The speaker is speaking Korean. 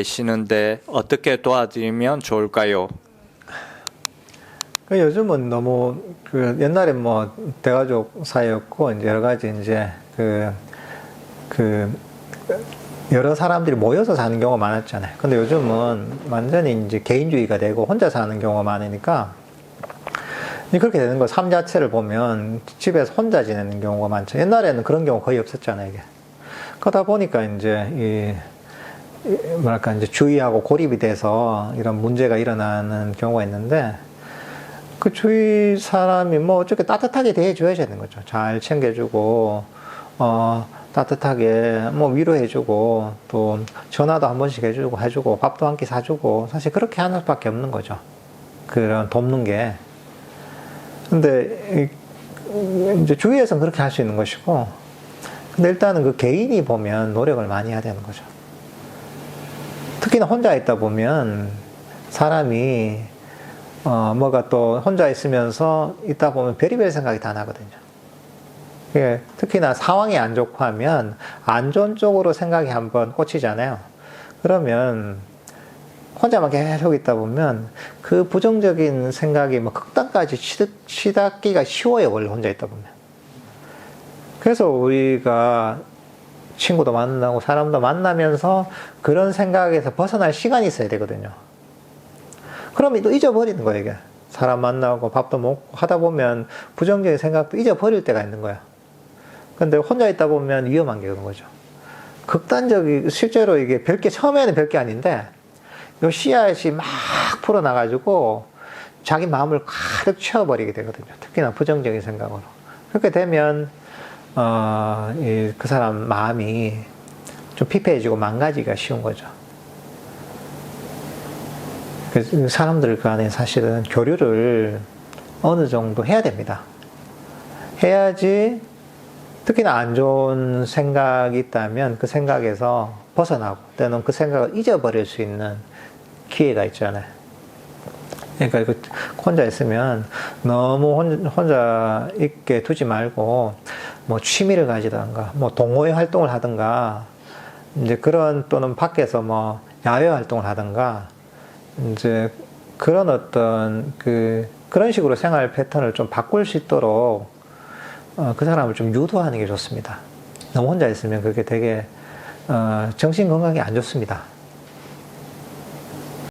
계시는데 어떻게 도와드리면 좋을까요? 그 요즘은 너무 그 옛날에 뭐 대가족 사이였고 이제 여러 가지 이제 그, 그 여러 사람들이 모여서 사는 경우가 많았잖아요. 근데 요즘은 완전히 이제 개인주의가 되고 혼자 사는 경우가 많으니까 그렇게 되는 거 삶 자체를 보면 집에서 혼자 지내는 경우가 많죠. 옛날에는 그런 경우 거의 없었잖아요, 이게. 그러다 보니까 이제 이, 이 뭐랄까 이제 주의하고 고립이 돼서 이런 문제가 일어나는 경우가 있는데 그 주위 사람이 뭐 어떻게 따뜻하게 대해줘야 되는 거죠. 잘 챙겨주고 어 따뜻하게 뭐 위로해주고 또 전화도 한 번씩 해주고 해주고 밥도 한 끼 사주고 사실 그렇게 하는 수밖에 없는 거죠. 그런 돕는 게. 근데 이- 이제 주위에서는 그렇게 할 수 있는 것이고 근데 일단은 그 개인이 보면 노력을 많이 해야 되는 거죠. 특히나 혼자 있다 보면 사람이 어, 뭐가 또 혼자 있으면서 있다 보면 별의별 생각이 다 나거든요. 예, 특히나 상황이 안 좋고 하면 안 좋은 쪽으로 생각이 한번 꽂히잖아요. 그러면 혼자만 계속 있다 보면 그 부정적인 생각이 뭐 극단까지 치닫- 치닫기가 쉬워요, 원래 혼자 있다 보면. 그래서 우리가 친구도 만나고 사람도 만나면서 그런 생각에서 벗어날 시간이 있어야 되거든요. 그러면 또 잊어버리는 거예요, 이게. 사람 만나고 밥도 먹고 하다 보면 부정적인 생각도 잊어버릴 때가 있는 거야. 근데 혼자 있다 보면 위험한 게 그런 거죠. 극단적이, 실제로 이게 별게, 처음에는 별게 아닌데, 요 씨앗이 막 풀어나가지고 자기 마음을 가득 채워버리게 되거든요. 특히나 부정적인 생각으로. 그렇게 되면, 어, 이, 그 사람 마음이 좀 피폐해지고 망가지기가 쉬운 거죠. 그래서 사람들 간에 사실은 교류를 어느 정도 해야 됩니다. 해야지 특히나 안 좋은 생각이 있다면 그 생각에서 벗어나고 때는 그 생각을 잊어버릴 수 있는 기회가 있잖아요. 그러니까 그 혼자 있으면 너무 혼- 혼자 있게 두지 말고 뭐 취미를 가지던가 뭐 동호회 활동을 하든가 이제 그런 또는 밖에서 뭐 야외 활동을 하든가 이제 그런 어떤 그 그런 식으로 생활 패턴을 좀 바꿀 수 있도록 어, 그 사람을 좀 유도하는 게 좋습니다. 너무 혼자 있으면 그게 되게 어, 정신 건강에 안 좋습니다.